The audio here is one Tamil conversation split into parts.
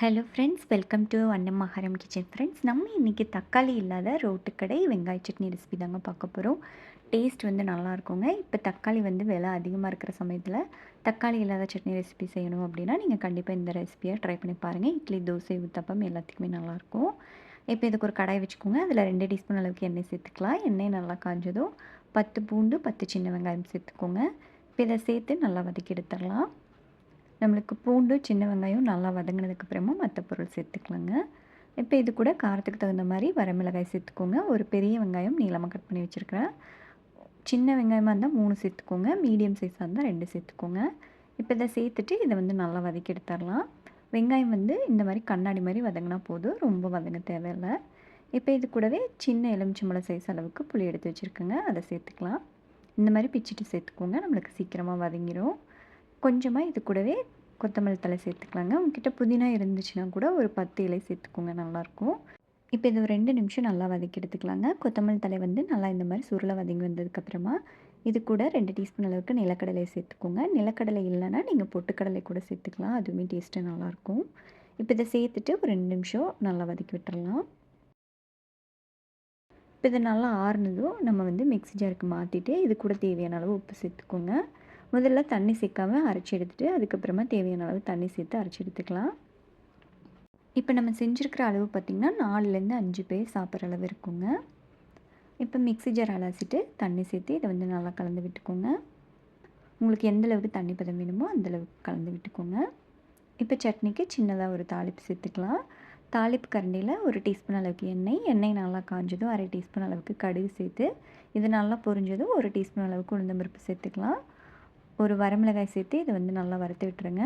Hello friends welcome to Annamaharam kitchen friends நம்ம இன்றைக்கி தக்காளி இல்லாத ரோட்டுக்கடை வெங்காய சட்னி ரெசிபி தாங்க பார்க்க போகிறோம் டேஸ்ட் வந்து நல்லா இருக்குங்க. இப்போ தக்காளி வந்து விலை அதிகமாக இருக்கிற சமயத்தில் தக்காளி இல்லாத சட்னி ரெசிபி செய்யணும் அப்படின்னா நீங்கள் கண்டிப்பாக இந்த ரெசிபியை ட்ரை பண்ணி பாருங்கள் இட்லி தோசை ஊத்தப்பம் எல்லாத்துக்குமே நல்லாயிருக்கும் இப்போ இதுக்கு ஒரு கடாய் வச்சுக்கோங்க. அதில் ரெண்டு டீஸ்பூன் அளவுக்கு எண்ணெய் சேர்த்துக்கலாம். எண்ணெய் நல்லா காஞ்சதும் பத்து பூண்டு பத்து சின்ன வெங்காயம் சேர்த்துக்கோங்க. இப்போ இதை சேர்த்து நல்லா வதக்கி எடுத்துடலாம். நம்மளுக்கு பூண்டு சின்ன வெங்காயம் நல்லா வதங்கினதுக்கப்புறமா மற்ற பொருள் சேர்த்துக்கலாங்க. இப்போ இது கூட காரத்துக்கு தகுந்த மாதிரி வரமிளகாய் சேர்த்துக்கோங்க. ஒரு பெரிய வெங்காயம் நீளமாக கட் பண்ணி வச்சுருக்கிறேன். சின்ன வெங்காயமாக இருந்தால் மூணு சேர்த்துக்கோங்க. மீடியம் சைஸாக இருந்தால் ரெண்டு சேர்த்துக்கோங்க. இப்போ இதை சேர்த்துட்டு இதை வந்து நல்லா வதக்கி எடுத்துடலாம். வெங்காயம் வந்து இந்த மாதிரி கண்ணாடி மாதிரி வதங்கினா போதும். ரொம்ப வதங்க தேவையில்லை. இப்போ இது கூடவே சின்ன எலுமிச்சம்பழம் சைஸ் அளவுக்கு புளி எடுத்து வச்சுருக்கோங்க. அதை சேர்த்துக்கலாம். இந்த மாதிரி பிச்சுட்டு சேர்த்துக்கோங்க. நம்மளுக்கு சீக்கிரமாக வதங்கிடும் கொஞ்சமாக இது கூடவே கொத்தமல்லி தலை சேர்த்துக்கலாங்க. உங்ககிட்ட புதினா இருந்துச்சுன்னா கூட ஒரு பத்து இலை சேர்த்துக்கோங்க நல்லாயிருக்கும் இப்போ இது ஒரு ரெண்டு நிமிஷம் நல்லா வதக்கி எடுத்துக்கலாங்க. கொத்தமல்லி தலை வந்து நல்லா இந்த மாதிரி சுருளை வதங்கி வந்ததுக்கப்புறமா இது கூட ரெண்டு டீஸ்பூன் அளவுக்கு நிலக்கடலை சேர்த்துக்கோங்க. நிலக்கடலை இல்லைன்னா நீங்கள் பொட்டுக்கடலை கூட சேர்த்துக்கலாம். அதுவுமே டேஸ்ட்டு நல்லாயிருக்கும் இப்போ இதை சேர்த்துட்டு ஒரு ரெண்டு நிமிஷம் நல்லா வதக்கி விட்டுடலாம் இப்போ இதை நல்லா ஆறுனதும் நம்ம வந்து மிக்ஸி ஜாருக்கு மாற்றிட்டு இது கூட தேவையான அளவு உப்பு சேர்த்துக்கோங்க. முதல்ல தண்ணி சிக்காமல் அரைச்சி எடுத்துகிட்டு அதுக்கப்புறமா தேவையான அளவு தண்ணி சேர்த்து அரைச்சி எடுத்துக்கலாம். இப்போ நம்ம செஞ்சுருக்கிற அளவு பார்த்திங்கன்னா நாலுலேருந்து அஞ்சு பேர் சாப்பிட்ற அளவு இருக்குங்க. இப்போ மிக்ஸி ஜார் அலசிட்டு தண்ணி சேர்த்து இதை வந்து நல்லா கலந்து விட்டுக்கோங்க. உங்களுக்கு எந்த அளவுக்கு தண்ணி பதம் வேணுமோ அந்தளவுக்கு கலந்து விட்டுக்கோங்க. இப்போ சட்னிக்கு சின்னதாக ஒரு தாளிப்பு சேர்த்துக்கலாம். தாளிப்பு கரண்டியில் ஒரு டீஸ்பூன் அளவுக்கு எண்ணெய் எண்ணெய் நல்லா காஞ்சதும் அரை டீஸ்பூன் அளவுக்கு கடுகு சேர்த்து இது நல்லா பொரிஞ்சதும் ஒரு டீஸ்பூன் அளவுக்கு உளுந்தம்பருப்பு சேர்த்துக்கலாம். ஒரு வரமிளகாய் சேர்த்து இதை வந்து நல்லா வறுத்து விட்டுருங்க.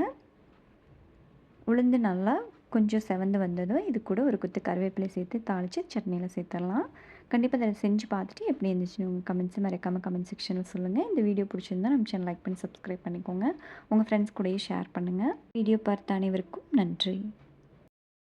உளுந்து நல்லா கொஞ்சம் செவந்து வந்ததும் இது கூட ஒரு குத்து கருவேப்பிலை சேர்த்து தாளித்து சட்னியில் சேர்த்துடலாம். கண்டிப்பாக அதை செஞ்சு பார்த்துட்டு எப்படி இருந்துச்சுன்னு உங்கள் கமெண்ட்ஸ் மறக்காமல் கமெண்ட் செக்ஷனில் சொல்லுங்கள் இந்த வீடியோ பிடிச்சிருந்தா நம்ம சேனல் லைக் பண்ணி சப்ஸ்கிரைப் பண்ணிக்கோங்க. உங்கள் ஃப்ரெண்ட்ஸ் கூடயே ஷேர் பண்ணுங்கள் வீடியோ பார்த்த அனைவருக்கும் நன்றி.